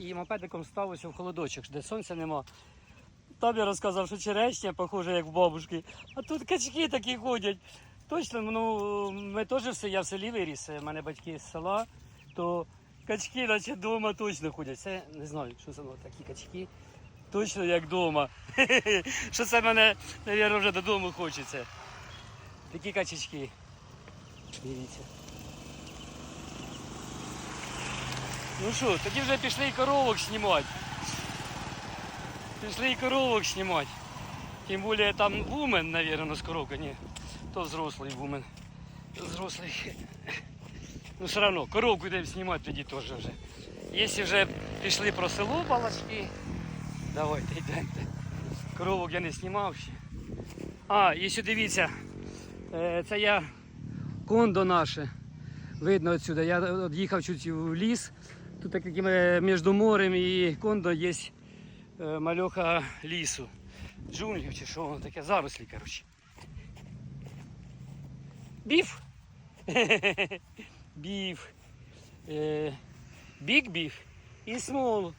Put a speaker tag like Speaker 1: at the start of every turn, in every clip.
Speaker 1: і мопедиком став в холодочок, де сонця нема. Там я розказав, що черешня, похоже, як в бабушки. А тут качки такі ходять. Точно, ну ми теж все, я в селі виріс, у мене батьки з села, то качки, наче вдома точно ходять. Це не знаю, що це воно такі качки. Точно як вдома. Що це мене, мабуть, вже додому хочеться. Такі качечки. Дивіться. Ну що, тоді вже пішли і коровок знімати. Пішли і коровок знімати. Тим більше там вумен, мабуть, з коровка, ні. То взрослий вумен. Взрослий. Ну все одно, коровку йдемо знімати тоді теж вже. Якщо вже пішли про село балачки, давайте йдемо. Коровок я не знімав ще. А, ще дивіться, е, це я кондо наше. Видно отсюда. Я від'їхав чуть в ліс. Тут так між морем і кондо є е, мальоха лісу. Джунглів чи що воно таке, зарослі, коротше. Біф. Біф. Е, Біг біф і смол.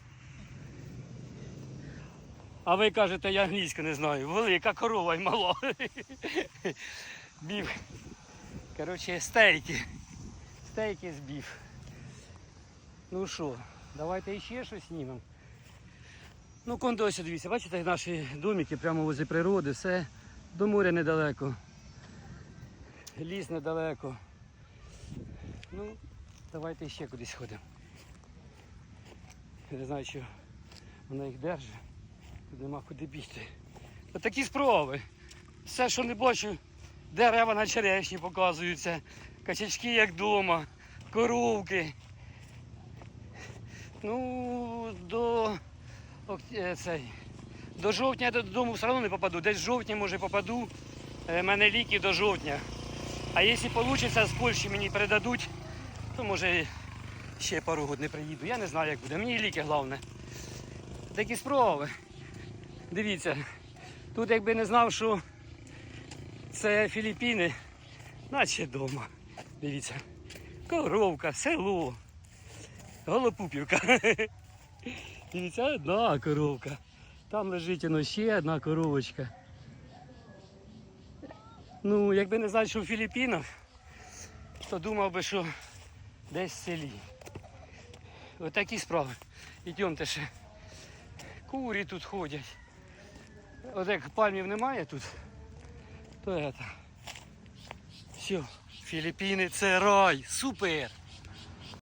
Speaker 1: А ви кажете, я англійську не знаю. Велика корова і мала. Біф. Коротше, стейки. Стейки з біф. Ну що, давайте ще щось знімемо. Ну, кондо ось дивіться, бачите, наші домики прямо возле природи, все до моря недалеко. Ліс недалеко. Ну, давайте ще кудись ходимо. Не знаю, що вона їх держить. Тут нема куди бігти. Отакі справи. Все, що не бачу, дерева на черешні показуються, качачки як вдома, коровки. Ну, до, е, цей, до жовтня я додому все одно не попаду. Десь в жовтні, може, попаду. У мене ліки до жовтня. А якщо вийде, з Польщі мені передадуть, то може ще пару років не приїду. Я не знаю, як буде. Мені ліки головне. Такі справи. Дивіться, тут якби не знав, що це Філіппіни, наче вдома. Дивіться. Коровка, село. Голопупівка. Дивіться, одна коровка. Там лежить воно ще одна коровочка. Ну, якби не знати, що в Філіппінах, то думав би, що десь в селі. Отакі справи. Ідемте ще. Курі тут ходять. От як пальмів немає тут, то это. Все, Філіппіни це рай, супер.